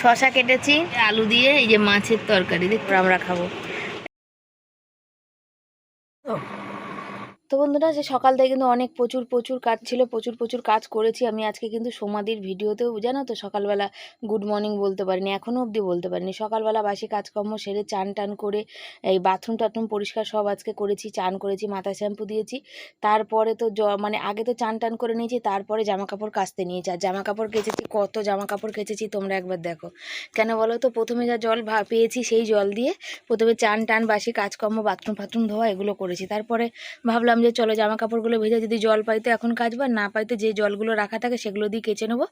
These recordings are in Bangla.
শশা কেটেছি আলু দিয়ে এই যে মাছের তরকারি দেখো আমরা খাব। তো বন্ধুরা, যে সকাল থেকে কিন্তু অনেক প্রচুর প্রচুর কাজ ছিল, প্রচুর প্রচুর কাজ করেছি। আমি আজকে কিন্তু সোমাদির ভিডিওতেও, জানো তো, সকালবেলা গুড মর্নিং বলতে পারিনি এখনও অবধি বলতে পারিনি। সকালবেলা বাসি কাজকর্ম সেরে চান টান করে এই বাথরুম টাথরুম পরিষ্কার সব আজকে করেছি, চান করেছি মাথা শ্যাম্পু দিয়েছি। তারপরে তো মানে আগে তো চান টান করে নিয়েছি, তারপরে জামা কাপড় কাচতে নিয়েছি। আর জামা কাপড় কেচেছি, কত জামা কাপড় কেচেছি তোমরা একবার দেখো। কেন বলো তো, প্রথমে যা জল পেয়েছি সেই জল দিয়ে প্রথমে চান টান, বাসি কাজকর্ম বাথরুম ফাথরুম ধোয়া, এগুলো করেছি। তারপরে ভাবলাম যে চলো জামা কাপড়গুলো ভেজে যদি জল পাইতো এখন কাচবো না পাইতো যে জলগুলো রাখা থাকে সেগুলো দিয়ে কেচে নেব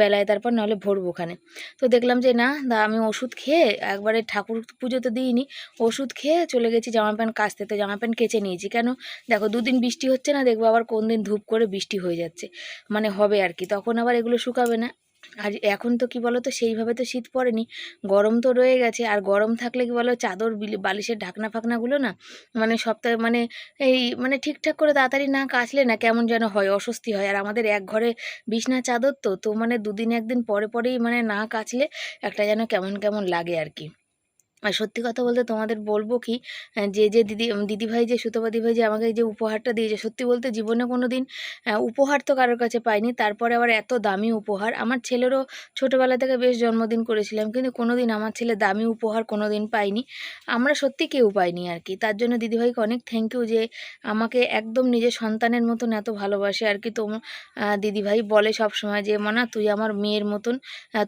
বেলায়, তারপর নাহলে ভরবো ওখানে। তো দেখলাম যে না, দা আমি ওষুধ খেয়ে একবারে ঠাকুর পুজো তো দিইনি, ওষুধ খেয়ে চলে গেছি জামা প্যান্ট কাচতে। তো জামা প্যান্ট কেচে নিয়েছি। কেন? দেখো, দুদিন বৃষ্টি হচ্ছে না, দেখব আবার কোন দিন ধূপ করে বৃষ্টি হয়ে যাচ্ছে। মানে হবে আর কি, তখন আবার এগুলো শুকাবে না। আর এখন তো কি বলো তো সেইভাবে তো শীত পড়েনি। গরম তো রয়ে গেছে, আর গরম থাকলে কি বলো চাদর, বিলি- বালিশের ঢাকনা ফাকনাগুলো না মানে সপ্তাহে মানে এই মানে ঠিকঠাক করে তাড়াতাড়ি না কাচলে না কেমন যেন হয়, অস্বস্তি হয়। আর আমাদের এক ঘরে বিছনা চাদর তো তো মানে দুদিন একদিন পরে পরেই মানে না কাচলে একটা যেন কেমন কেমন লাগে আর কি। আর সত্যি কথা বলতে তোমাদের বলব কি যে যে দিদি দিদিভাই যে, সুতপা দিদিভাই যে আমাকে যে উপহারটা দিয়েছে, সত্যি বলতে জীবনে কোনো দিন উপহার তো কারোর কাছে পাইনি, তারপরে আবার এত দামি উপহার। আমার ছেলেরও ছোটোবেলা থেকে বেশ জন্মদিন করেছিলাম, কিন্তু কোনো দিন আমার ছেলে দামি উপহার কোনো দিন পাইনি। আমরা সত্যি কেউ পাইনি আর কি। তার জন্য দিদিভাইকে অনেক থ্যাংক ইউ যে, আমাকে একদম নিজের সন্তানের মতন এত ভালোবাসে আর কি। তোম দিদিভাই বলে সব সময় যে, মনা, তুই আমার মেয়ের মতন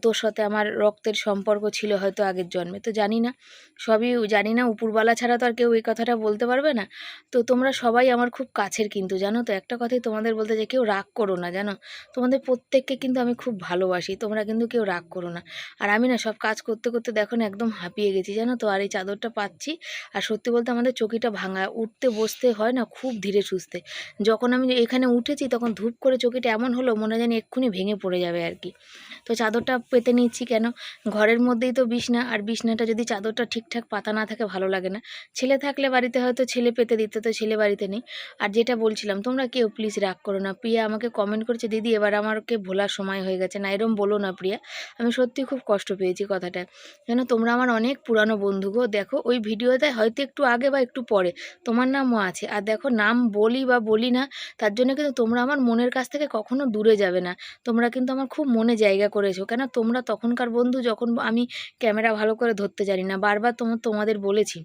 তোর সাথে আমার রক্তের সম্পর্ক ছিল হয়তো আগের জন্মে। তো জানি না সবই জানি না উপরবালা ছাড়া তো আর কেউ এই কথাটা বলতে পারবে না। তো তোমরা সবাই আমার খুব কাছের কিন্তু, জানো তো? একটা কথাই তোমাদের বলতে যে কেউ রাগ করো না, জানো? তোমাদের প্রত্যেককে কিন্তু আমি খুব ভালোবাসি, তোমরা কিন্তু কেউ রাগ করো না। আর আমি না সব কাজ করতে করতে দেখো না একদম হাঁপিয়ে গেছি, জানো তো? আর এই চাদরটা পাচ্ছি, আর সত্যি বলতে আমাদের চকিটা ভাঙা, উঠতে বসতে হয় না খুব ধীরে সুস্থে। যখন আমি এখানে উঠেছি, তখন ধূপ করে চকিটা এমন হলো, মনে জানি এক্ষুনি ভেঙে পড়ে যাবে আর কি। তো চাদরটা পেতে নিচ্ছি কেন? ঘরের মধ্যেই তো বিছনা, আর বিছনাটা যদি চাদরটা ঠিকঠাক পাতা না থাকে ভালো লাগে না। ছেলে থাকলে বাড়িতে হয়তো ছেলে পেতে দিত, তো ছেলে বাড়িতে নেই। আর যেটা বলছিলাম, তোমরা কেউ প্লিজ রাগ করো না। প্রিয়া আমাকে কমেন্ট করেছে, দিদি, এবার আমাকে ভোলার সময় হয়ে গেছে। না, এরম বলো না প্রিয়া। আমি সত্যি খুব কষ্ট পেয়েছি কথাটা। কেন, তোমরা আমার অনেক পুরানো বন্ধু গো। দেখো, ওই ভিডিওতে হয়তো একটু আগে বা একটু পরে তোমার নামও আছে। আর দেখো, নাম বলি বা বলি না, তার জন্য কিন্তু তোমরা আমার মনের কাছ থেকে কখনো দূরে যাবে না। তোমরা কিন্তু আমার খুব মনে জায়গা করেছ। কেন, তোমরা তখনকার বন্ধু যখন আমি ক্যামেরা ভালো করে ধরতে জানি না বারবার তোমার তোমাদের বলেছি।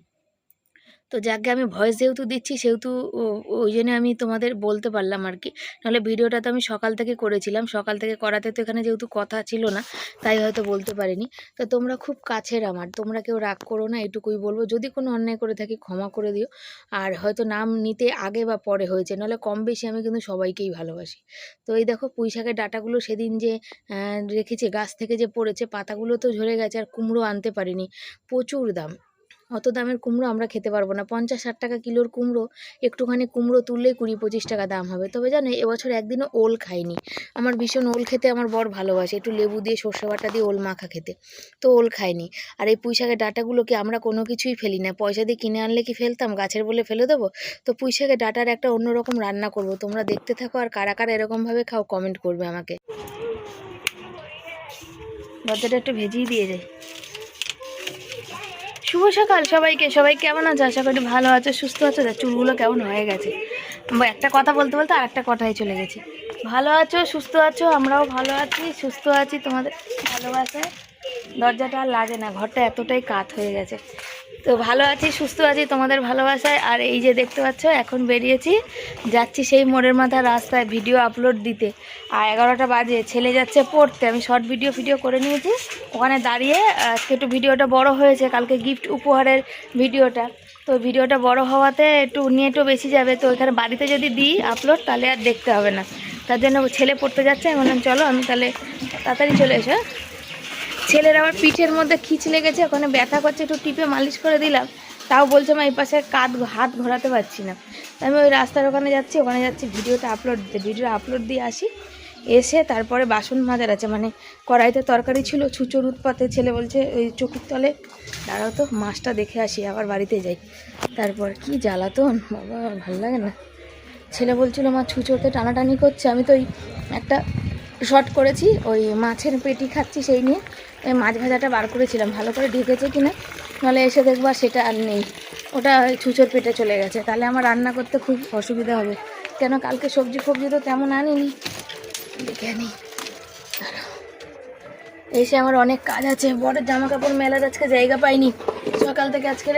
তো যাকে আমি ভয়েস যেহেতু দিচ্ছি, সেহেতু ওই জন্য আমি তোমাদের বলতে পারলাম আর কি নাহলে ভিডিওটা তো আমি সকাল থেকে করেছিলাম। সকাল থেকে করাতে তো এখানে যেহেতু কথা ছিল না, তাই হয়তো বলতে পারিনি। তো তোমরা খুব কাছের আমার, তোমরা কেউ রাগ করো না, এটুকুই বলব। যদি কোনো অন্যায় করে থাকি, ক্ষমা করে দিও। আর হয়তো নাম নিতে আগে বা পরে হয়েছে, নাহলে কম বেশি আমি কিন্তু সবাইকেই ভালোবাসি। তো এই দেখো, পুঁই শাকের ডাঁটাগুলো সেদিন যে রেখেছে, গাছ থেকে যে পড়েছে, পাতাগুলো তো ঝরে গেছে, আর কুমড়ো আনতে পারিনি। প্রচুর দাম। অত দামের কুমড়ো আমরা খেতে পারব না। পঞ্চাশ, ষাট টাকা কিলোর কুমড়ো, একটুখানি কুমড়ো তুললেই কুড়ি, পঁচিশ টাকা দাম হবে। তবে জানো, এবছর একদিনও ওল খাইনি। আমার ভীষণ ওল খেতে আমার বর ভালোবাসে। একটু লেবু দিয়ে সর্ষে বাটা দিয়ে ওল মাখা খেতে। তো ওল খাইনি। আর এই পুঁই শাকের ডাঁটাগুলোকে আমরা কোনো কিছুই ফেলি না? পয়সা দিয়ে কিনে আনলে কি ফেলতাম? গাছের বলে ফেলে দেবো? তো পুঁইশাকের ডাটার একটা অন্যরকম রান্না করব। তোমরা দেখতে থাকো আর কারা কারা এরকমভাবে খাও কমেন্ট করবে আমাকে। দরজাটা একটু ভেজিয়ে দিয়ে যাই। শুভ সকাল সবাইকে। সবাই কেমন আছে? আশা করি ভালো আছে, সুস্থ আছো। দেখ চুলগুলো কেমন হয়ে গেছে? একটা কথা বলতে বলতে আর একটা কথাই চলে গেছে। ভালো আছো, সুস্থ আছো? আমরাও ভালো আছি, সুস্থ আছি তোমাদের ভালোবাসে দরজাটা আর লাগে না, ঘরটা এতটাই কাত হয়ে গেছে। তো ভালো আছি, সুস্থ আছি, তোমাদের ভালোবাসায়। আর এই যে দেখতে পাচ্ছ, এখন বেরিয়েছি। যাচ্ছি সেই মোড়ের মাথা রাস্তায় ভিডিও আপলোড দিতে। আর এগারোটা বাজে, ছেলে যাচ্ছে পড়তে। আমি শর্ট ভিডিও ভিডিও করে নিয়েছি। ওখানে দাঁড়িয়ে আজকে একটু ভিডিওটা বড় হয়েছে, কালকে গিফট উপহারের ভিডিওটা। তো ভিডিওটা বড় হওয়াতে একটু একটু বেশি যাবে। তো এখানে বাড়িতে যদি দিই আপলোড তাহলে আর দেখতে হবে না। তার জন্য ছেলে পড়তে যাচ্ছে। আমি চলো, আমি তাহলে তাড়াতাড়ি চলে এসো হ্যাঁ? ছেলের আবার পিঠের মধ্যে খিচ লেগেছে, ওখানে ব্যথা করছে, একটু টিপে মালিশ করে দিলাম। তাও বলছে আমি এই পাশে কাঁধ, হাত ঘোরাতে পারছি না। আমি ওই রাস্তার ওখানে যাচ্ছি ওখানে যাচ্ছি, ভিডিওটা আপলোড দিতে ভিডিও আপলোড দিয়ে আসি। এসে তারপরে বাসন মাজার আছে মানে কড়াইতে তরকারি ছিল, ছুচোর উৎপাতে ছেলে বলছে, ওই চোখের তলে, দাঁড়াও তো, মাছটা দেখে আসি, আবার বাড়িতে যাই। তারপর, কি জ্বালাতন, বাবা, ভালো লাগে না। ছেলে বলছিল, মা, ছুচোতে টানাটানি করছে। আমি তো ওই একটা শর্ট করেছি, ওই মাছের পেটি খাচ্ছি সেই নিয়ে। এই মাছ ভাজাটা বার করেছিলাম, ভালো করে ঢেকেছে কিনা, নাহলে এসে দেখব আর সেটা আর নেই। ওটা ওই ছুঁচোর পেটে চলে গেছে, তাহলে আমার রান্না করতে খুব অসুবিধা হবে। কেন কালকে সবজি ফবজি তো তেমন আনিনি। দেখে নিই এসে আমার অনেক কাজ আছে, বড় জামা কাপড় মেলার আজকে জায়গা পাইনি। সকাল থেকে আজকে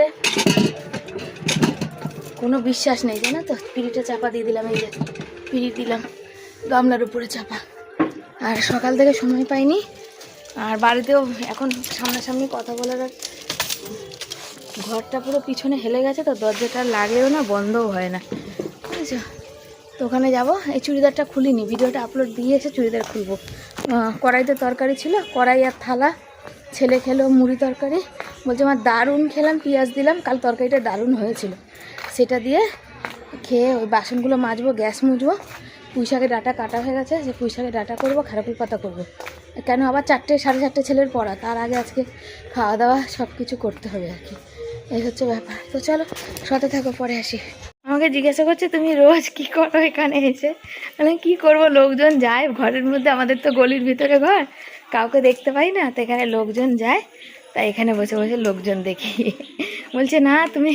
কোনো বিশ্বাস নেই, জানো তো? পিড়িটা চাপা দিয়ে দিলাম, এই যে পিড়ি দিলাম, গামলার উপরে চাপা। আর সকাল থেকে সময় পাইনি। আর বাড়িতেও এখন সামনাসামনি কথা বলার ঘরটা পুরো পিছনে হেলে গেছে তো দরজাটা লাগেও না, বন্ধও হয় না। বুঝেছ তো ওখানে যাব। এই চুড়িদারটা খুলিনি, ভিডিওটা আপলোড দিয়ে এসে চুড়িদার খুলবো। কড়াইতে তরকারি ছিল, কড়াই আর থালা, ছেলে খেলো মুড়ি তরকারি। বলছে আমার দারুণ খেলাম, পেঁয়াজ দিলাম, কাল তরকারিটা দারুণ হয়েছিল। সেটা দিয়ে খেয়ে ওই বাসনগুলো মাজবো, গ্যাস মুজবো। পুঁই শাকের ডাটা কাটা হয়ে গেছে সে পুঁই শাকের ডাটা করব, খারাপুর পাতা করব। কেন আবার চারটে, সাড়ে চারটে ছেলের পড়া? তার আগে আজকে খাওয়া দাওয়া সব কিছু করতে হবে আর কি। এই হচ্ছে ব্যাপার। তো চলো, সাথে থাকো, পরে আসি। আমাকে জিজ্ঞাসা করছে, তুমি রোজ কি করো এখানে এসে? মানে কি করব? লোকজন যায়, ঘরের মধ্যে আমাদের তো গলির ভিতরে ঘর। কাউকে দেখতে পাই না, তো এখানে লোকজন যায়। তাই এখানে বসে বসে লোকজন দেখি। বলছে, না, তুমি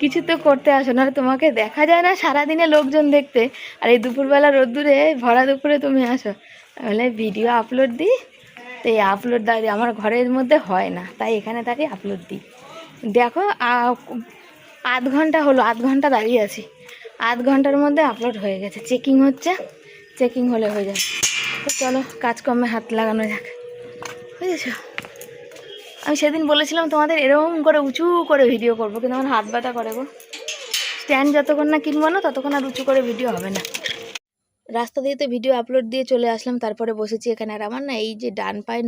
কিছু তো করতে আসো না তোমাকে দেখা যায় না সারাদিনে লোকজন দেখতে। আর এই দুপুরবেলা রোদ্দুরে, ভরা দুপুরে তুমি আসো। তাহলে ভিডিও আপলোড দিই। তো এই আপলোড দাঁড়িয়ে আমার ঘরের মধ্যে হয় না, তাই এখানে দাঁড়িয়ে আপলোড দিই। দেখো আধ ঘণ্টা হলো, আধ ঘণ্টা দাঁড়িয়ে আছি। আধ ঘণ্টার মধ্যে আপলোড হয়ে গেছে। চেকিং হচ্ছে চেকিং হলে হয়ে যাবে। তো চলো, কাজকর্মে হাত লাগানো যাক। বুঝেছ? আমি সেদিন বলেছিলাম তোমাদের এরকম করে উঁচু করে ভিডিও করব, কিন্তু আমার হাত ব্যথা করে গো। স্ট্যান্ড যতক্ষণ না কিনবো না, ততক্ষণ আর উঁচু করে ভিডিও হবে না। রাস্তা দিয়ে তো ভিডিও আপলোড দিয়ে চলে আসলাম, তারপরে বসেছি এখানে। আর আমার না এই যে ডান পায়ের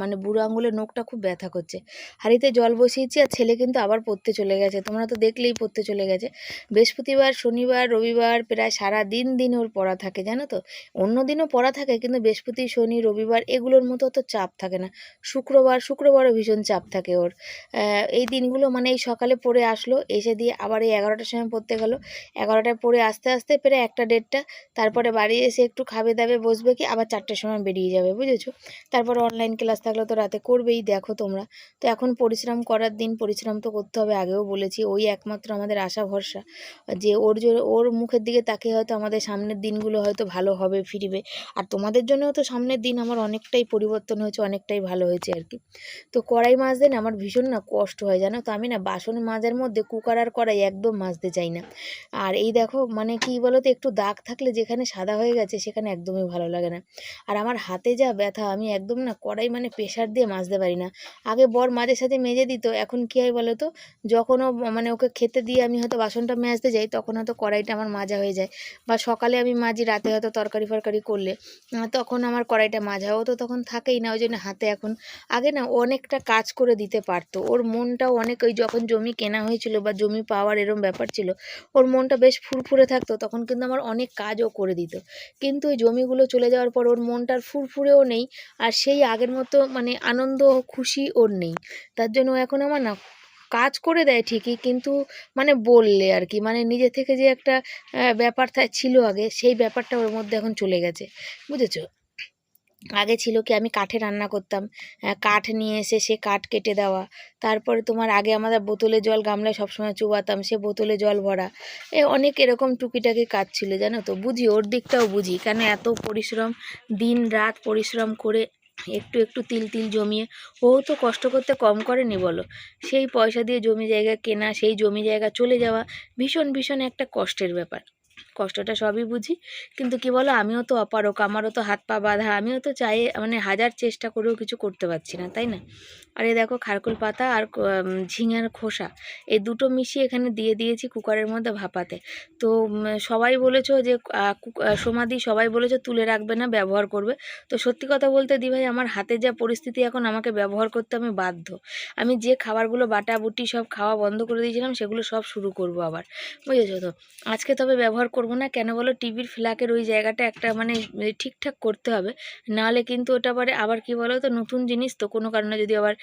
মানে বুড়ো আঙুলের নোখটা খুব ব্যথা করছে। হাঁড়িতে জল বসিয়েছি আর ছেলে কিন্তু আবার পড়তে চলে গেছে। তোমরা তো দেখলেই পড়তে চলে গেছে। বৃহস্পতিবার, শনিবার, রবিবার প্রায় সারা দিন দিন ওর পড়া থাকে, জানো তো? অন্য দিনও পড়া থাকে, কিন্তু বৃহস্পতি, শনি, রবিবার এগুলোর মতো অত চাপ থাকে না। শুক্রবার, শুক্রবারও ভীষণ চাপ থাকে ওর। এই দিনগুলো মানে এই সকালে পড়ে আসলো, এসে দিয়ে আবার এই এগারোটার সময় পড়তে গেল। এগারোটায় পড়ে আস্তে আস্তে প্রায় একটা, দেড়টা, তারপরে বাড়ি এসে একটু খাবে দাবে বসবে কি? আবার চারটের সময় বেরিয়ে যাবে, বুঝেছ? তারপর অনলাইন ক্লাস থাকলে তো রাতে করবেই, দেখো তোমরা। তো এখন পরিশ্রম করার দিন, পরিশ্রম তো করতে হবে, আগেও বলেছি, ওই একমাত্র আমাদের আশা ভরসা। যে ওর জন্য ওর মুখের দিকে তাকে হয়তো আমাদের সামনের দিনগুলো হয়তো ভালো হবে, ফিরবে। আর তোমাদের জন্যও তো সামনের দিন আমার অনেকটাই পরিবর্তন হয়েছে, অনেকটাই ভালো হয়েছে আর কি। তো কড়াই মাজতে না আমার ভীষণ না কষ্ট হয়, জানো তো? আমি না বাসন মাজার মধ্যে কুকার আর কড়াই একদম মাজতে চাই না। আর এই দেখো মানে কি বলো তো একটু দাগ থাকলে যেখানে সাদা হয়ে গেছে, সেখানে একদমই ভালো লাগে না। আর আমার হাতে যা ব্যথা, আমি একদম না কড়াই মানে প্রেশার দিয়ে মাজতে পারি না। আগে বর মাঝে সাঝে মেজে দিত, এখন কী হয় বলো তো? যখনও মানে ওকে খেতে দিয়ে আমি হয়তো বাসনটা মাজতে যাই, তখন হয়তো কড়াইটা আমার মাজা হয়ে যায়। বা সকালে আমি মাজি, রাতে হয়তো তরকারি ফরকারি করলে তখন আমার কড়াইটা মাজা। ও তো তখন থাকেই না, ওই জন্য হাতে এখন। আগে না অনেকটা কাজ করে দিতে পারতো। ওর মনটাও অনেক, ওই যখন জমি কেনা হয়েছিল বা জমি পাওয়ার এরম ব্যাপার ছিল, ওর মনটা বেশ ফুরফুরে থাকতো, তখন কিন্তু আমার অনেক কাজও করে দিত। কিন্তু ওই জমিগুলো চলে যাওয়ার পর ওর মনটার ফুরফুরেও নেই আর সেই আগের মতো মানে আনন্দ খুশি ওর নেই। তার জন্য এখন আমার না কাজ করে দেয় ঠিকই কিন্তু মানে বললে আর কি মানে নিজে থেকে যে একটা ব্যাপার ছিল আগে সেই ব্যাপারটা ওর মধ্যে এখন চলে গেছে। বুঝেছ? আগে ছিল কি আমি কাঠে রান্না করতাম কাঠ নিয়ে এসে সে কাঠ কেটে দেওয়া। তারপরে তোমার আগে আমাদের বোতলে জল গামলায় সবসময় চুবাতাম, সে বোতলে জল ভরা। এ অনেক এরকম টুকিটাকি কাজ ছিল, জানো তো? বুঝি, ওর দিকটাও বুঝি। কেন এত পরিশ্রম, দিন রাত পরিশ্রম করে একটু একটু তিল তিল জমিয়ে, ও তো কষ্ট করতে কম করেনি বলো? সেই পয়সা দিয়ে জমি জায়গা কেনা, সেই জমি জায়গা চলে যাওয়া, ভীষণ ভীষণ একটা কষ্টের ব্যাপার। কষ্টটা সবই বুঝি। কিন্তু কি বলো, আমিও তো অপারক আমারও তো হাত পা বাঁধা, আমিও তো চাই মানে হাজার চেষ্টা করেও কিছু করতে পারছি না, তাই না? আর এই দেখো খারকুল পাতা আর ঝিঙার খোসা, এই দুটো মিশিয়ে এখানে দিয়ে দিয়েছি কুকারের মধ্যে ভাপাতে। তো সবাই বলেছ যে সমাধি সবাই বলেছ তুলে রাখবে না, ব্যবহার করবে। তো সত্যি কথা বলতে দি ভাই আমার হাতে যা পরিস্থিতি এখন আমাকে ব্যবহার করতে আমি বাধ্য। আমি যে খাবারগুলো বাটা, বুটি সব খাওয়া বন্ধ করে দিয়েছিলাম, সেগুলো সব শুরু করব আবার, বুঝেছ তো? আজকে তবে ব্যবহার ব্যবহার করব না, কেন বলো টিভির ফ্ল্যাগের ওই জায়গাটা একটা মানে ঠিকঠাক করতে হবে। নাহলে কিন্তু ওটা আবার আবার কি বলো তো, নতুন জিনিস তো কোনো কারণে যদি আবার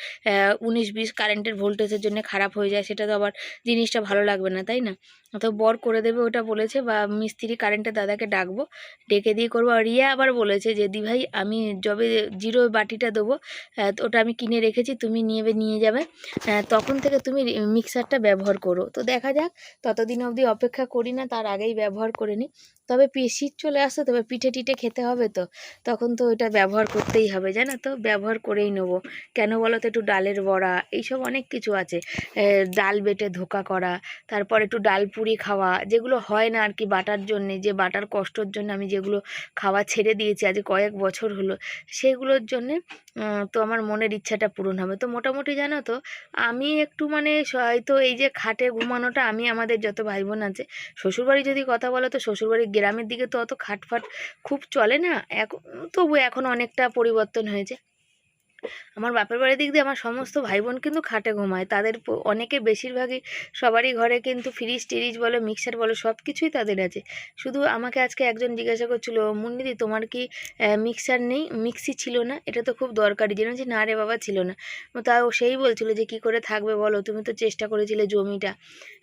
উনিশ বিশ কারেন্টের ভোল্টেজের জন্য খারাপ হয়ে যায়, সেটা তো আবার জিনিসটা ভালো লাগবে না, তাই না? তো বর করে দেবে, ওটা বলেছে, বা মিস্ত্রি কারেন্টের দাদাকে ডাকবো, ডেকে দিয়ে করব। আর রিয়া আবার বলেছে যে, দি ভাই, আমি যবে জিরো বাটিটা দেবো ওটা আমি কিনে রেখেছি, তুমি নিয়ে নিয়ে যাবে তখন থেকে তুমি মিক্সারটা ব্যবহার করো। তো দেখা যাক, ততদিন অবধি অপেক্ষা করি না, তার আগেই ব্যবহার করে নিই। তবে শীত চলে আসছে তবে পিঠে টিঠে খেতে হবে তো। তখন তো ওটা ব্যবহার করতেই হবে, জানো তো? ব্যবহার করেই নেব। কেন বলো তো? একটু ডালের বড়া, এইসব অনেক কিছু আছে। ডাল বেটে ধোকা করা, তারপর একটু ডাল পুরি খাওয়া, যেগুলো হয় না আর কি বাটার জন্যে, যে বাটার কষ্টর জন্য আমি যেগুলো খাওয়া ছেড়ে দিয়েছি, আজ কয়েক বছর হলো, সেগুলোর জন্যে তো আমার মনের ইচ্ছাটা পূরণ হবে। তো মোটামুটি জানো তো, আমি একটু মানে হয়তো এই যে খাটে ঘুমানোটা, আমি আমাদের যত ভাই বোন আছে, শ্বশুরবাড়ি যদি কথা বলো তো, শ্বশুরবাড়ি গ্রামের দিকে তো অত খাটফাট খুব চলে না। এখন তবু এখন অনেকটা পরিবর্তন হয়েছে। আমার বাপের বাড়ির দিক দিয়ে আমার সমস্ত ভাই বোন কিন্তু খাটে ঘুমায়। তাদের অনেকে বেশিরভাগই সবারই ঘরে কিন্তু ফ্রিজ টিরিজ বলো মিক্সার বলো সব কিছুই তাদের আছে। শুধু আমাকে আজকে একজন জিজ্ঞাসা করছিল মুন্নিদি তোমার কি মিক্সার নেই? মিক্সি ছিল না? এটা তো খুব দরকারি। জিনিস যে, না রে বাবা, ছিল না। তাও সেই বলছিল যে, কি করে থাকবে বলো? তুমি তো চেষ্টা করেছিলে জমিটা।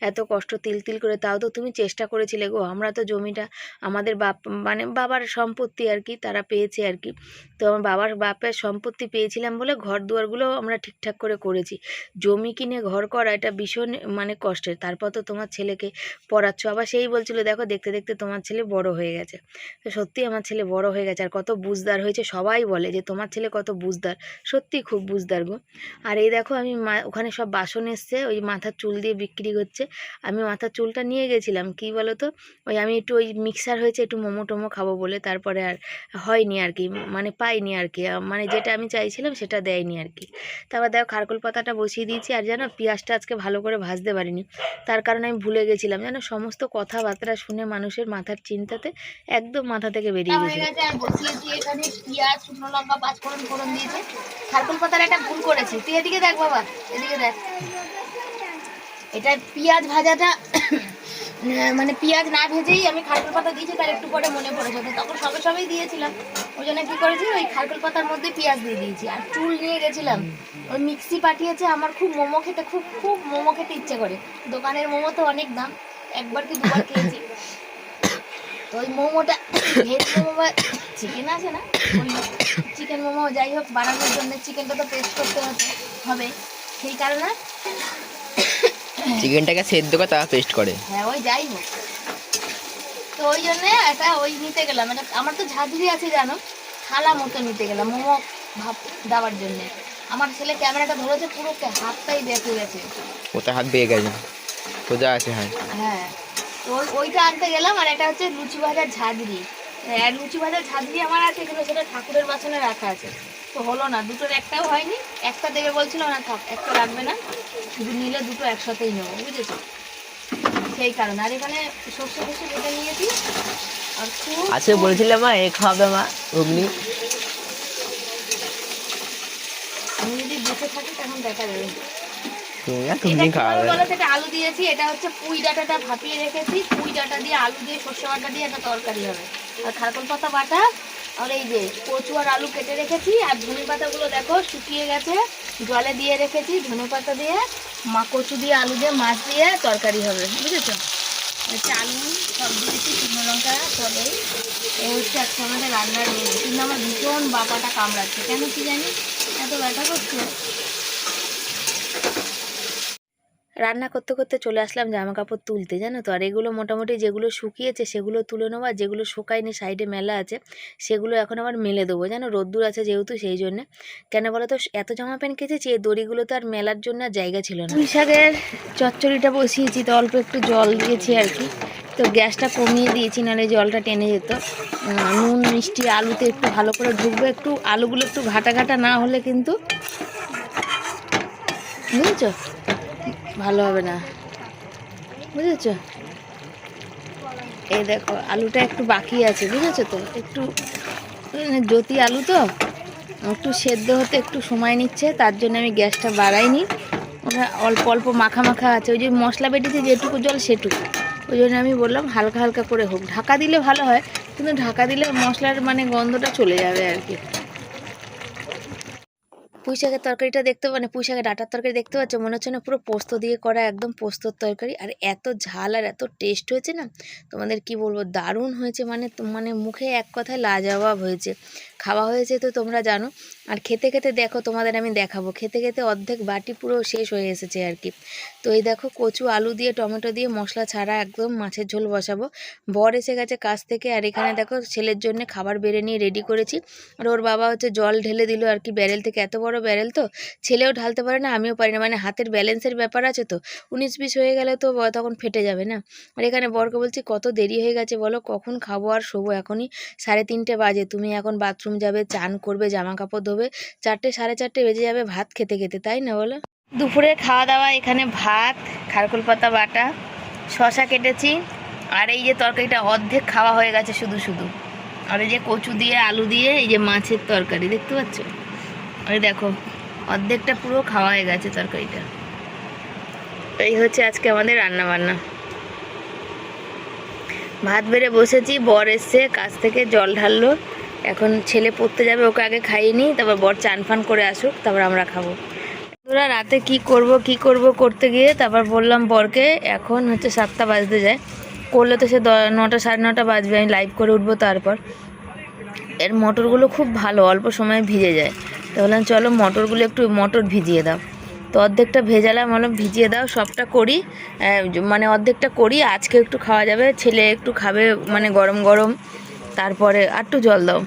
এত কষ্ট তিল তিল করে, তাও তো তুমি চেষ্টা করেছিলে গো। আমরা তো জমিটা আমাদের বাপ মানে বাবার সম্পত্তি আর কি, তারা পেয়েছে আর কি। তো আমার বাবার, বাপের সম্পত্তি পেয়েছিলাম বলে ঘর দুয়ারগুলো আমরা ঠিকঠাক করে করেছি। জমি কিনে ঘর করা এটা ভীষণ মানে কষ্টের। তারপর তো তোমার ছেলেকে পড়াচ্ছ। আবার সেই বলছিল, দেখো, দেখতে দেখতে তোমার ছেলে বড় হয়ে গেছে। তো সত্যি আমার ছেলে বড় হয়ে গেছে। আর কত বুঝদার হয়েছে, সবাই বলে যে, তোমার ছেলে কত বুঝদার। সত্যি খুব বুঝদার গো। আর এই দেখো, আমি মা- ওখানে সব বাসন এসছে, ওই মাথার চুল দিয়ে বিক্রি হচ্ছে। আমি মাথার চুলটা নিয়ে গেছিলাম, কি বলো তো ওই আমি একটু ওই মিক্সার হয়েছে, একটু মোমো টোমো খাব বলে। তারপরে আর হয়নি আর কি মানে পাইনি আর কি। মানে যেটা আমি চাইছিলাম সেটা দেয়নি আর কি তারপর দেখো খারকোল পাতাটা বসিয়ে দিয়েছি আর জানো পেঁয়াজটা আজকে ভালো করে ভাজতে পারিনি। তার কারণে আমি ভুলে গেছিলাম। জানো সমস্ত কথাবার্তা শুনে মানুষের মাথার চিন্তাতে একদম মাথা থেকে বেরিয়ে হয়ে গেছে। এখানে পেঁয়াজ শুকনো লঙ্কা পাঁচ ফোড়ন দিয়েছে। খারকুল পাতার একটা ভুল করেছি। তুই এদিকে দেখ বাবা এদিকে দেখ। এটা পেঁয়াজ ভাজাটা মানে পেঁয়াজ না ভেজেই আমি খারকুল পাতা দিয়েছি, তার একটু পরে মনে পড়েছে। তো তখন সবে সবেই দিয়েছিলাম। ওই জন্য কি করেছি, ওই খারকুল পাতার মধ্যে পেঁয়াজ দিয়ে দিয়েছি। আর চুল নিয়ে গেছিলাম। ওই মিক্সি পাঠিয়েছে, আমার খুব মোমো খেতে, খুব খুব মোমো খেতে ইচ্ছে করে। দোকানের মোমো তো অনেক দাম, একবার কি দুবার খেয়েছি। তো ওই মোমোটা, ভেজ মোমো বা চিকেন আছে না? ওই চিকেন মোমো, যাই হোক, বানানোর জন্য চিকেনটা তো পেস্ট করতে হবে। সেই কারণে চিকেনটাকে সেদ্ধ করে তারা পেস্ট করে। হ্যাঁ ওই যাই হোক। তো ওই জন্য একটা ওই নিতে গেলাম। এটা আমার তো ঝাঁঝরি আছে জানো? থালা মতো নিতে গেলাম মোমো ভাব দেওয়ার জন্য। আমার ছেলে ক্যামেরাটা ধরেছে পুরো হাতটাই দেখে গেছে। ওটা হাত বেয়ে গেছে। সোজা আছে হ্যাঁ। তো ওইটা আনতে গেলাম আর এটা হচ্ছে লুচি ভাজার ঝাঁঝরি। হ্যাঁ লুচি ভাজার ঝাঁঝরি আমার আছে কিন্তু সেটা ঠাকুরের বাসনে রাখা আছে। তো হলো না দুটোর একটাও হয়নি একটা দেবে বলছিল না থাক একটা লাগবে না শুধু নিলে দুটো একসাথেই নেব বুঝেছ? সেই কারণে আর এখানে সর্ষে ফসে বেটে নিয়েছি আর খুব আজকে বলেছিলাম মা এ খাবে মা ঘুগনি আমি যদি বেঁচে থাকি তখন দেখা যাবে। এটা এটা আলু দিয়েছি এটা হচ্ছে পুঁই ডাঁটাটা ভাপিয়ে রেখেছি পুঁই ডাঁটা দিয়ে আলু দিয়ে সর্ষে বাটা দিয়ে একটা তরকারি হবে। আর খারকল পাতা বাটা আর এই যে কচু আর আলু কেটে রেখেছি, আর ধনে পাতাগুলো দেখো শুকিয়ে গেছে। জলে দিয়ে রেখেছি ধনে পাতা দিয়ে, মা কচু দিয়ে আলু দিয়ে, মাছ দিয়ে তরকারি হবে, বুঝেছ? হচ্ছে আলু, সব দিয়েছি, শুকনো লঙ্কা সবই এই। হচ্ছে আজকে আমাদের রান্নার কিন্তু আমার ভীষণ বাপাটা কামড়াচ্ছে। কেন কি জানি? এত ব্যথা করছে। রান্না করতে করতে চলে আসলাম জামা কাপড় তুলতে, জানো তো? আর এগুলো মোটামুটি যেগুলো শুকিয়েছে সেগুলো তুলে নেব, আর যেগুলো শুকায়নি সাইডে মেলা আছে সেগুলো এখন আবার মেলে দেবো, জানো? রোদ্দুর আছে যেহেতু সেই জন্যে। কেন বলো তো, এত জামা প্যান্ট কেচেছি, এই দড়িগুলো তো আর মেলার জন্য জায়গা ছিল না। শাকের চচ্চড়িটা বসিয়েছি, তো অল্প একটু জল দিয়েছি আর কি। তো গ্যাসটা কমিয়ে দিয়েছি, নাহলে জলটা টেনে যেত। নুন, মিষ্টি, আলুতে একটু ভালো করে ঢুকবে একটু আলুগুলো একটু ঘাটা ঘাটা না হলে কিন্তু, বুঝেছ? ভালো হবে না। বুঝেছ? এই দেখো, আলুটা একটু বাকি আছে, বুঝেছ তো? একটু জ্যোতি আলু তো? একটু সেদ্ধ হতে একটু সময় নিচ্ছে, তার জন্য আমি গ্যাসটা বাড়াইনি। ওটা অল্প অল্প মাখা মাখা আছে, ওই যে মশলা বেটেছে, যেটুকু জল সেটুকু। ওই জন্য আমি বললাম, হালকা হালকা করে হোক। ঢাকা দিলে ভালো হয়, কিন্তু ঢাকা দিলে মশলার মানে গন্ধটা চলে যাবে আর কি। পুঁই শাকের তরকারিটা দেখতে মানে পুঁই শাকের ডাটার তরকারি দেখতে পাচ্ছ? মনে হচ্ছে না পুরো পোস্ত দিয়ে করা একদম পোস্তর তরকারি। আর এত ঝাল আর এত টেস্ট হয়েছে না? তোমাদের কি বলব? দারুণ হয়েছে মানে মানে মুখে এক কথায় লাজবাব হয়েছে। খাওয়া হয়েছে তো তোমরা জানো। আর খেতে খেতে দেখো, তোমাদের আমি দেখাবো। খেতে খেতে অর্ধেক বাটি পুরো শেষ হয়ে এসেছে আর কি। তো এই দেখো কচু, আলু দিয়ে, টমেটো দিয়ে মশলা ছাড়া একদম মাছের ঝোল বসাবো। বর এসে গেছে কাছ থেকে, আর এখানে দেখো ছেলের জন্য খাবার বেড়ে নিয়ে রেডি করেছি। আর ওর বাবা হচ্ছে জল ঢেলে দিল, আর কি ব্যারেল থেকে এত বড় ব্যারেল তো, ছেলেও ঢালতে পারে না, আমিও পারি না। মানে হাতের ব্যালেন্সের ব্যাপার আছে তো, উনিশ বিশ হয়ে গেলে তো তখন ফেটে যাবে না। আর এখানে বরকে বলছি, কত দেরি হয়ে গেছে বলো, কখন খাব আর শোবো এখনই? সাড়ে তিনটে বাজে, তুমি এখন বাথরুম যাবে, চান করবে, জামা কাপড় ধোবে, চারটে সাড়ে চারটে বেজে যাবে ভাত খেতে খেতে, তাই না বলো? দুপুরের খাওয়া দাওয়া এখানে ভাত, খারকুল পাতা, বাটা শশা কেটেছি। আর এই যে তরকারিটা অর্ধেক খাওয়া হয়ে গেছে শুধু শুধু। আর এই যে কচু দিয়ে, আলু দিয়ে, এই যে মাছের তরকারি, দেখতে পাচ্ছ? আর দেখো, অর্ধেকটা পুরো খাওয়া হয়ে গেছে তরকারিটা। এই হচ্ছে আজকে আমাদের রান্না বান্না ভাত বেড়ে বসেছি, বর এসছে কাছ থেকে জল ঢাললো। এখন ছেলে পড়তে যাবে, ওকে আগে খাইয়ে নিই, তারপর বর চান ফান করে আসুক, তারপর আমরা খাব। তোরা রাতে কি করব কি করব করতে গিয়ে তারপর বললাম বরকে, এখন হচ্ছে সাতটা বাজতে যায়। করলে তো সে নটা, সাড়ে নটা বাজবে, আমি লাইভ করে উঠবো তারপর। এর মটরগুলো খুব ভালো, অল্প সময়ে ভিজে যায়। তো বললাম, চলো মটরগুলো একটু, মটর ভিজিয়ে দাও। তো অর্ধেকটা ভেজালাম, বললাম, ভিজিয়ে দাও, সবটা করি। মানে অর্ধেকটা করি, আজকে একটু খাওয়া যাবে, ছেলে একটু খাবে মানে গরম গরম। তারপরে আর একটু জল দাও।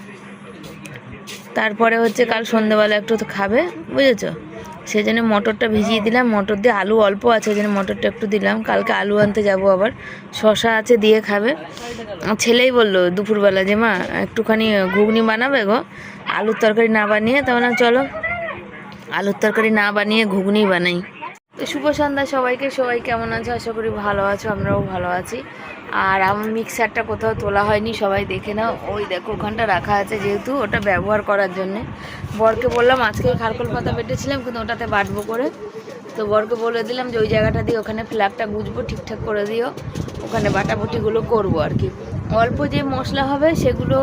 তারপরে হচ্ছে কাল সন্ধ্যেবেলা একটু তো খাবে, বুঝেছ? সেই জন্য মটরটা ভিজিয়ে দিলাম। মটর দিয়ে আলু অল্প আছে, সেজন্য জন্য মটরটা একটু দিলাম। কালকে আলু আনতে যাব আবার। শশা আছে, দিয়ে খাবে। ছেলেই বলল দুপুরবেলা যে, মা, একটুখানি ঘুগনি বানাবে গো। আলুর তরকারি না বানিয়ে। তাহলে চলো, আলুর তরকারি না বানিয়ে ঘুগনি বানাই। তো শুভ সন্ধ্যা সবাইকে, সবাই কেমন আছো? আশা করি ভালো আছো, আমরাও ভালো আছি। আর আমার মিক্সারটা কোথাও তোলা হয়নি, সবাই দেখে নাও। ওই দেখো, ওখানটা রাখা আছে যেহেতু, ওটা ব্যবহার করার জন্যে। বরকে বললাম, আজকে খারকোল পাতা বেটেছিলাম, কিন্তু ওটাতে বাটবো করে। তো বরকে বলে দিলাম যে, ওই জায়গাটা দিয়ে ওখানে ফ্ল্যাগটা গুজবো, ঠিকঠাক করে দিও। ওখানে বাটাবুটিগুলো করব আর কি। অল্প যে মশলা হবে, সেগুলো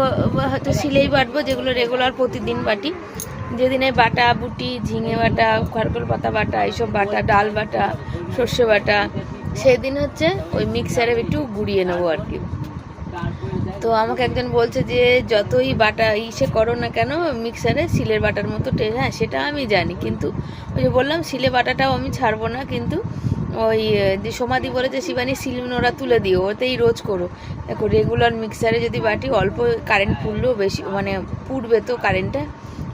হয়তো সিলেই বাটবো, যেগুলো রেগুলার প্রতিদিন বাটি। যেদিন বাটা, বুটি, ঝিঙে বাটা খারকোল পাতা বাটা, এইসব বাটা, ডাল বাটা, সর্ষে বাটা, সেদিন হচ্ছে ওই মিক্সারে একটু গুঁড়িয়ে নেব আর কি। তো আমাকে একজন বলছে যে, যতই বাটা ইসে করো না কেন মিক্সারে শিলের বাটার মতো টেস্ট হ্যাঁ সেটা আমি জানি। কিন্তু ওই যে বললাম, শিলে বাটাটাও আমি ছাড়বো না, কিন্তু ওই যে সমাধি বলেছে শিবানী সিল নোড়া তুলে দিও, ওতেই রোজ করো। দেখো রেগুলার মিক্সারে যদি বাটি অল্প কারেন্ট পুড়লেও বেশি মানে পুড়বে তো কারেন্টটা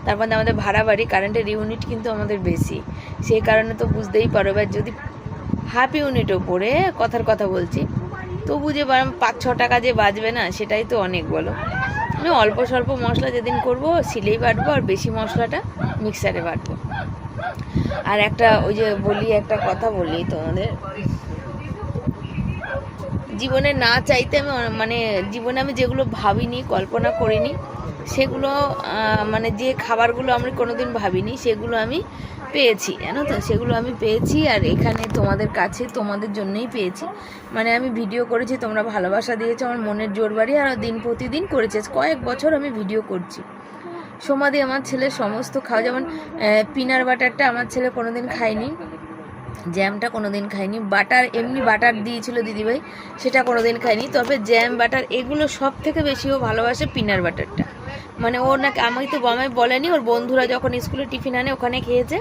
তার মধ্যে আমাদের ভাড়া বাড়ি কারেন্টের ইউনিট কিন্তু আমাদের বেশি। সেই কারণে তো বুঝতেই পারো, এবার যদি হাফ ইউনিট ওপরে কথার কথা বলছি, তবু যে পাঁচ, ছ টাকা যে বাজবে না, সেটাই তো অনেক বলো। আমি অল্প স্বল্প মশলা যেদিন করব, সিলেই বাটবো আর বেশি মশলাটা মিক্সারে বাটবো। আর একটা ওই যে বলি, একটা কথা বলি তোমাদের। জীবনে না চাইতে আমি মানে জীবনে আমি যেগুলো ভাবিনি, কল্পনা করিনি সেগুলো মানে যে খাবারগুলো আমি কোনোদিন ভাবিনি, সেগুলো আমি পেয়েছি, জানো তো? সেগুলো আমি পেয়েছি আর এখানে তোমাদের কাছে তোমাদের জন্যই পেয়েছি। মানে আমি ভিডিও করেছি, তোমরা ভালোবাসা দিয়েছ, আমার মনের জোর বাড়ি, আর দিন প্রতিদিন করেছে। কয়েক বছর আমি ভিডিও করছি। সমাধি আমার ছেলে সমস্ত খাওয়া, যেমন পিনার বাটারটা আমার ছেলে কোনোদিন খায়নি। জ্যামটা কোনোদিন খাইনি। বাটার, এমনি বাটার দিয়েছিল দিদিভাই, সেটা কোনোদিন খাইনি। তবে জ্যাম, বাটার, এগুলো সব থেকে বেশি ও ভালোবাসে পিনার বাটারটা। মানে ওর নাকি আমাকে তো আমায় বলেনি, ওর বন্ধুরা যখন স্কুলে টিফিন আনে, ওখানে খেয়েছে,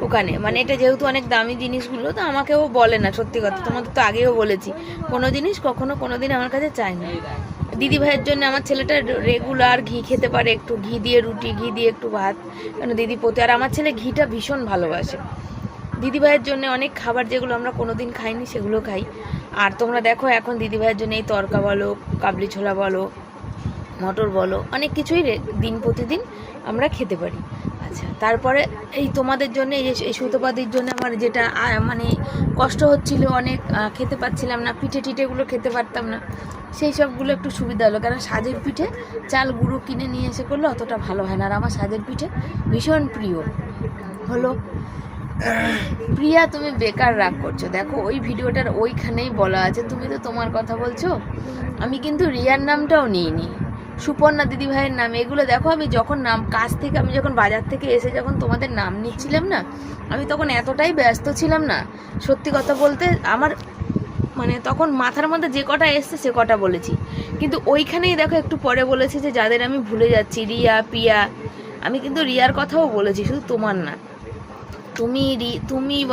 ওখানে। মানে এটা যেহেতু অনেক দামি জিনিসগুলো, তো আমাকে ও বলে না, সত্যি কথা। তোমাদের তো আগেও বলেছি, কোনো জিনিস কখনো কোনো দিন আমার কাছে চায় না দিদি ভাইয়ের জন্য আমার ছেলেটা রেগুলার ঘি খেতে পারে, একটু ঘি দিয়ে রুটি, ঘি দিয়ে একটু ভাত। কেন, দিদি পোতে, আর আমার ছেলে ঘিটা ভীষণ ভালোবাসে। দিদিভাইয়ের জন্য অনেক খাবার যেগুলো আমরা কোনোদিন খাইনি সেগুলো খাই। আর তোমরা দেখো এখন দিদিভাইয়ের জন্য এই তরকা বলো, কাবলি ছোলা বলো, মটর বলো, অনেক কিছুই দিন প্রতিদিন আমরা খেতে পারি। আচ্ছা তারপরে এই তোমাদের জন্য এই সুতোপাদির জন্য আমার যেটা মানে কষ্ট হচ্ছিল অনেক খেতে পাচ্ছিলাম না, পিঠে টিঠেগুলো খেতে পারতাম না, সেই সবগুলো একটু সুবিধা হলো। কারণ সাজের পিঠে চাল, গুঁড়ো কিনে নিয়ে এসে করলে অতটা ভালো হয় না। আর আমার সাজের পিঠে ভীষণ প্রিয়। হলো প্রিয়া, তুমি বেকার রাগ করছ। দেখো, ওই ভিডিওটার ওইখানেই বলা আছে। তুমি তো তোমার কথা বলছো। আমি কিন্তু রিয়ার নামটাও নিইনি। সুপর্ণা দিদি ভাইয়ের নাম। এগুলো দেখো, আমি যখন নাম, কাজ থেকে, আমি যখন বাজার থেকে এসে যখন তোমাদের নাম নিচ্ছিলাম না, আমি তখন এতটাই ব্যস্ত ছিলাম না। সত্যি কথা বলতে, আমার মানে তখন মাথার মধ্যে যে কটা এসছে, সে কটা বলেছি। কিন্তু ওইখানেই দেখো, একটু পরে বলেছি যে, যাদের আমি ভুলে যাচ্ছি, রিয়া, পিয়া, আমি কিন্তু রিয়ার কথাও বলেছি, শুধু তোমার না। তুমি রি- তুমি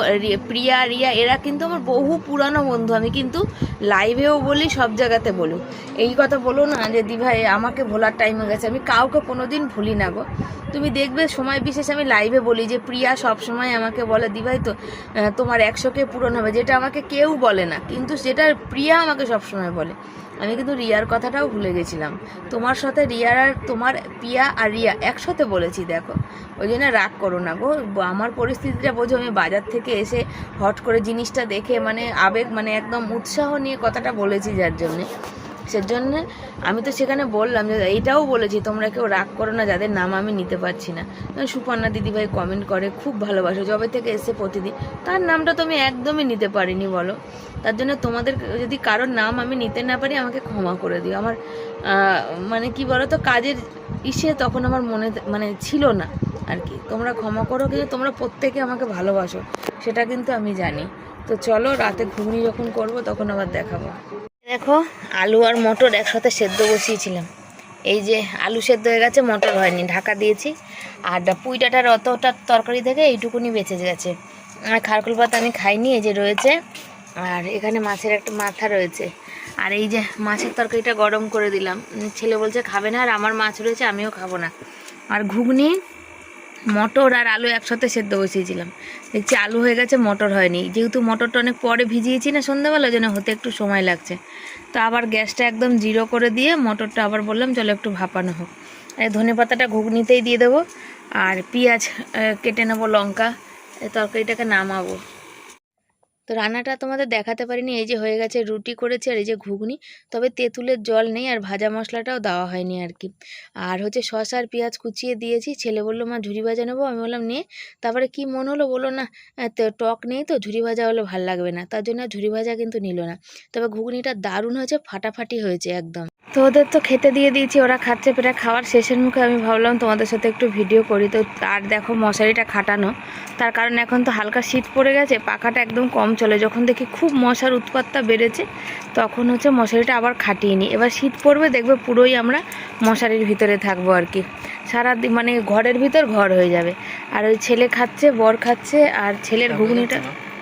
প্রিয়া রিয়া এরা কিন্তু আমার বহু পুরানো বন্ধু। আমি কিন্তু লাইভেও বলি সব জায়গাতে বলি। এই কথা বলো না যে দিভাই আমাকে ভোলার টাইম হয়ে গেছে। আমি কাউকে কোনোদিন ভুলি না গো। তুমি দেখবে সময় বিশেষ আমি লাইভে বলি যে প্রিয়া সব সময় আমাকে বলে দিভাই তো আহ, তোমার একশোকে পূরণ হবে। যেটা আমাকে কেউ বলে না। কিন্তু সেটা প্রিয়া আমাকে সব সময় বলে। আমি কিন্তু রিয়ার কথাটাও ভুলে গেছিলাম। তোমার সাথে রিয়ার আর তোমার পিয়া আর রিয়া একসাথে বলেছি, দেখো। ওই জন্য রাগ করো না গো। আমার পরিস্থিতিটা বোঝো, আমি বাজার থেকে এসে হট করে জিনিসটা দেখে মানে আবেগ মানে একদম উৎসাহ নিয়ে কথাটা বলেছি যার জন্যে। সেজন্য আমি তো সেখানে বললাম যে এটাও বলেছি, তোমরা কেউ রাগ করো না, যাদের নাম আমি নিতে পারছি না। সুপর্ণা দিদিভাই কমেন্ট করে, খুব ভালোবাসো, যবে থেকে এসে প্রতিদিন, তার নামটা তো আমি একদমই নিতে পারিনি, বলো। তার জন্য তোমাদের যদি কারোর নাম আমি নিতে না পারি, আমাকে ক্ষমা করে দিও। আমার মানে কি বলো তো কাজের ইসে তখন আমার মনে মানে ছিল না আর কি। তোমরা ক্ষমা করো, কিন্তু তোমরা প্রত্যেকে আমাকে ভালোবাসো, সেটা কিন্তু আমি জানি। তো চলো, রাতে ঘুগনি যখন করব, তখন আবার দেখাবো। দেখো, আলু আর মটর একসাথে সেদ্ধ বসিয়েছিলাম। এই যে আলু সেদ্ধ হয়ে গেছে, মটর হয়নি, ঢাকা দিয়েছি। আর পুঁই ডাঁটার অতটা তরকারি থেকে এইটুকুনি বেঁচে গেছে। আর খারকুল পাতা আমি খাইনি, এই যে রয়েছে। আর এখানে মাছের একটা মাথা রয়েছে। আর এই যে মাছের তরকারিটা গরম করে দিলাম। ছেলে বলছে, খাবে না? আর আমার মাছ রয়েছে, আমিও খাব না। আর ঘুগনি মটর আর আলু একসাথে সেদ্ধ বসিয়েছিলাম। দেখছি আলু হয়ে গেছে, মটর হয়নি। যেহেতু মটরটা অনেক পরে ভিজিয়েছি না সন্ধ্যাবেলা জন্য হতে একটু সময় লাগছে। তো আবার গ্যাসটা একদম জিরো করে দিয়ে মটরটা আবার বললাম, চলো একটু ভাপানো হোক। এই ধনে পাতাটা ঘুগনিতেই দিয়ে দেবো, আর পেঁয়াজ কেটে নেব লঙ্কা তরকারিটাকে নামাবো। তো রান্নাটা তোমাদের দেখাতে পারিনি। এই যে হয়ে গেছে রুটি করেছি আর এই যে ঘুগনি। তবে তেঁতুলের জল নেই আর ভাজা মশলাটাও দেওয়া হয়নি আর কি আর হচ্ছে শসা আর পেঁয়াজ কুচিয়ে দিয়েছি। ছেলে বলল, মা, ঝুরি ভাজা নেব? আমি বললাম, নে। তারপরে কি মন হলো? বলো না টক নেই তো, ঝুরি ভাজা হলে ভালো লাগবে না। তার জন্য ঝুরি ভাজা কিন্তু নিল না। তবে ঘুগনিটা দারুণ হয়েছে, ফাটাফাটি হয়েছে একদম। তো ওদের তো খেতে দিয়ে দিয়েছি, ওরা খাচ্ছে প্রায় খাওয়ার শেষের মুখে। আমি ভাবলাম, তোমাদের সাথে একটু ভিডিও করি। তো আর দেখো, মশারিটা খাটানো। তার কারণ এখন তো হালকা শীত পড়ে গেছে, পাখাটা একদম কম চলে যখন দেখি খুব মশার উৎপাতটা বেড়েছে তখন হচ্ছে মশারিটা আবার খাটিয়ে নিই। এবার শীত পড়বে দেখবে পুরোই আমরা মশারির ভিতরে থাকব আর কি। সারা মানে ঘরের ভিতর ঘর হয়ে যাবে। আর ওই ছেলে খাচ্ছে বর খাচ্ছে আর ছেলের ঘুগনিটা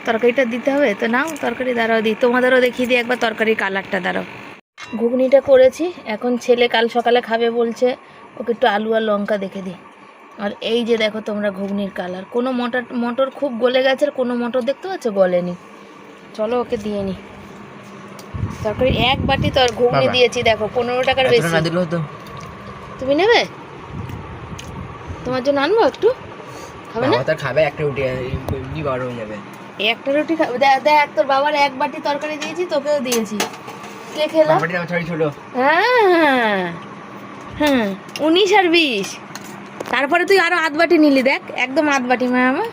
তরকারিটা দিতে হবে। তো নাও তরকারি দাঁড়াও দিই। তোমাদেরও দেখিয়ে দিই একবার তরকারির কালারটা দাঁড়াও। ঘুগনিটা করেছি এখন ছেলে কাল সকালে খাবে বলছে ওকে একটু আলু আর লঙ্কা দেখে দিই। আর এই যে দেখো তোমরা ঘুগনির কালার। কোনো মটর মটর খুব গলে গেছে আর কোনো মটর দেখতে পাচ্ছ? গলেনি চলো ওকে দিয়ে নি। তরকারি এক বাটি তোর ঘুগনি দিয়েছি দেখো পনেরো টাকার বেশি। তুমি নেবে? তোমার জন্য আনব একটু? খাবে না? তো খাবে একটা রুটি এমনি বড় হয়ে যাবে। একটা রুটি খাবে দেখ তোর বাবার এক বাটি তরকারি দিয়েছি তোকেও দিয়েছি। কে খেলো? ছোট। হ্যাঁ হ্যাঁ উনিশ আর বিশ। তারপরে তুই আরও আধ বাটি নিলি দেখ একদম আধ বাটি মা আমার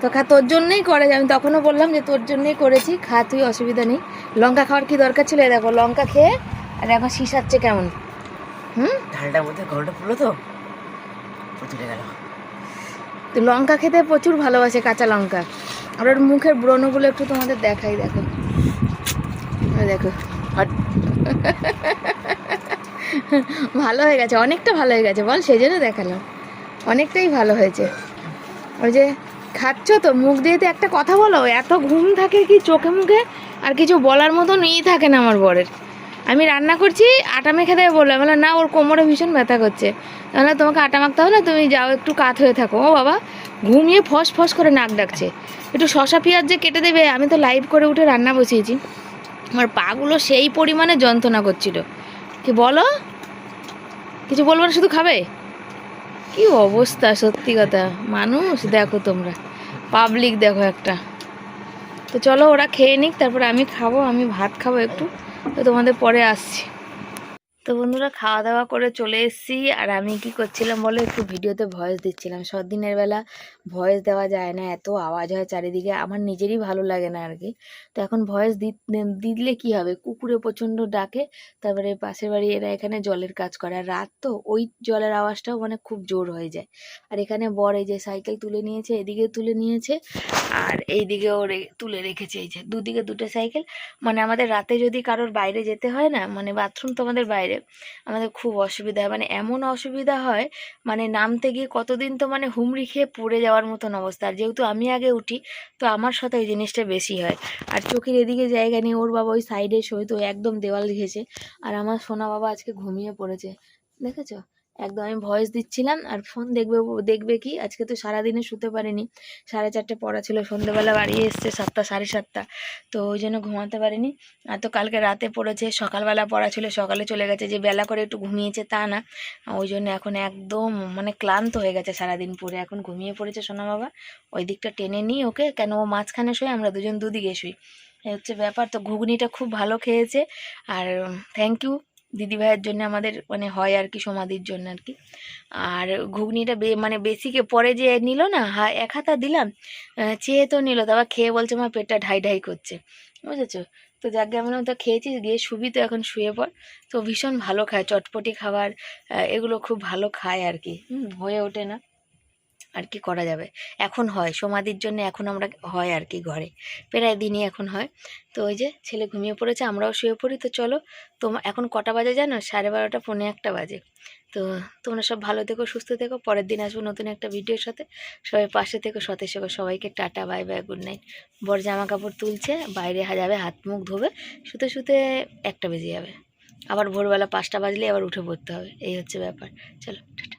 তো খা তোর জন্যই করে আমি তখনও বললাম যে তোর জন্যই করেছি খা তুই অসুবিধা নেই। লঙ্কা খাওয়ার কি দরকার ছিল? দেখো লঙ্কা খেয়ে আর এখন শিশাচ্ছে কেমন? হুম? ঢালটার মধ্যে গরমটা পড়ল তো? চলে গেল। তো লঙ্কা খেতে প্রচুর ভালোবাসে কাঁচা লঙ্কা। আর ওর মুখের ব্রণগুলো একটু তোমাদের দেখাই দেখো। দেখো। ভালো হয়ে গেছে অনেকটা ভালো হয়ে গেছে বল সেই জন্য দেখালাম। অনেকটাই ভালো হয়েছে। ওই যে খাচ্ছ তো মুখ দিয়ে তো একটা কথা বলো এত ঘুম থাকে কি চোখে মুখে? আর কিছু বলার মতন ই থাকে না আমার বরের। আমি রান্না করছি আটা মেখে দেবে বলল। আমি বললাম, না ওর কোমরে ভীষণ ব্যথা করছে। তাহলে তোমাকে আটা মাখতে হবে না তুমি যাও একটু কাত হয়ে থাকো। ও বাবা ঘুমিয়ে ফস ফস করে নাক ডাকছে। একটু শশা পেঁয়াজ যে কেটে দেবে আমি তো লাইভ করে উঠে রান্না বসিয়েছি। আমার পাগুলো সেই পরিমাণে যন্ত্রণা করছিল। কি বলো? কিছু বলব না শুধু খাবে? কি অবস্থা সত্যি কথা? মানুষ? দেখো তোমরা। পাবলিক দেখো একটা। তো চলো ওরা খেয়ে নিক, তারপর আমি খাব, আমি ভাত খাব একটু। তো তোমাদের পরে আসছি। তো বন্ধুরা খাওয়া দাওয়া করে চলে এসেছি। আর আমি কি করছিলাম বলে? একটু ভিডিওতে ভয়েস দিচ্ছিলাম। সব দিনের বেলা ভয়েস দেওয়া যায় না, এত আওয়াজ হয় চারিদিকে। আমার নিজেরই ভালো লাগে না আর কি। তো এখন ভয়েস দিলে কি হবে? কুকুরে প্রচণ্ড ডাকে। তারপরে পাশের বাড়ি এরা এখানে জলের কাজ করে। আর রাত তো ওই জলের আওয়াজটাও মানে খুব জোর হয়ে যায়। আর এখানে বর এই যে সাইকেল তুলে নিয়েছে, এদিকে তুলে নিয়েছে। আর এই এইদিকেও রে- তুলে রেখেছে এই যে। দুদিকে দুটো সাইকেল মানে আমাদের রাতে যদি কারোর বাইরে যেতে হয় না মানে বাথরুম তো আমাদের বাইরে। আমাদের খুব অসুবিধা হয়। মানে এমন অসুবিধা হয় মানে নামতে গিয়ে কতদিন তো মানে হুমড়ি খেয়ে পড়ে যাওয়ার মতন অবস্থা। আর যেহেতু আমি আগে উঠি, তো আমার সাথে এই জিনিসটা বেশি হয়। আর চোখের এদিকে জায়গা নেই, ওর বাবা ওই সাইডে শোয়, তো একদম দেওয়াল ঘেসে আর আমার সোনা বাবা আজকে ঘুমিয়ে পড়েছে। দেখেছ? একদম আমি ভয়েস দিচ্ছিলাম আর ফোন দেখবে দেখবে কি? আজকে তো সারাদিনে শুতে পারিনি। সাড়ে চারটে পড়া ছিল সন্ধ্যেবেলা বাড়ি এসছে সাতটা, সাড়ে সাতটা। তো ওই জন্য ঘুমাতে পারিনি। আর তো কালকে রাতে পড়েছে, সকালবেলা পড়া ছিল, সকালে চলে গেছে যে বেলা করে একটু ঘুমিয়েছে তা না। ওই জন্য এখন একদম মানে ক্লান্ত হয়ে গেছে সারাদিন পরে। এখন ঘুমিয়ে পড়েছে সোনা বাবা। ওই দিকটা টেনে নিই ওকে কেন ও মাঝখানে শুয়ে, আমরা দুজন দুদিকে শুই। এই হচ্ছে ব্যাপার। তো ঘুগনিটা খুব ভালো খেয়েছে। আর থ্যাংক ইউ দিদি ভাইয়ের জন্য আমাদের মানে হয় আর কি, সমাধির জন্য আর কি। আর ঘুগনিটা মানে বেশিকে পরে যে নিল না, হা, এক হাতা দিলাম চেয়ে তো নিল, তারপর খেয়ে বলছে আমার পেটটা ঢাই ঢাই করছে। বুঝেছ? তো যাকে আমি তো খেয়েছিস গিয়ে শুবি তো এখন শুয়ে পড়। তো ভীষণ ভালো খায়, চটপটি খাবার এগুলো খুব ভালো খায় আর কি। হয়ে ওঠে না। আর কি করা যাবে? এখন হয়, সমাধির জন্য এখন আমরা হয় আর কি ঘরে। প্রায় দিনই এখন হয়। তো ওই যে ছেলে ঘুমিয়ে পড়েছে, আমরাও শুয়ে পড়ি। তো চলো তোমার এখন কটা বাজে জানো? সাড়ে বারোটা, পৌনে একটা বাজে। তো তোমরা সব ভালো থেকো, সুস্থ থেকো। পরের দিন আসব নতুন একটা ভিডিওর সাথে। সবাই পাশে থেকো, সতেজ থেকো। সবাইকে tata, bye bye, good night. বর জামা কাপড় তুলছে, বাইরে যাবে, হাত মুখ ধোবে, শুতে শুতে একটা বেজে যাবে। আবার ভোরবেলা পাঁচটা বাজলে আবার উঠে পড়তে হবে। এই হচ্ছে ব্যাপার। চলো, টাটা।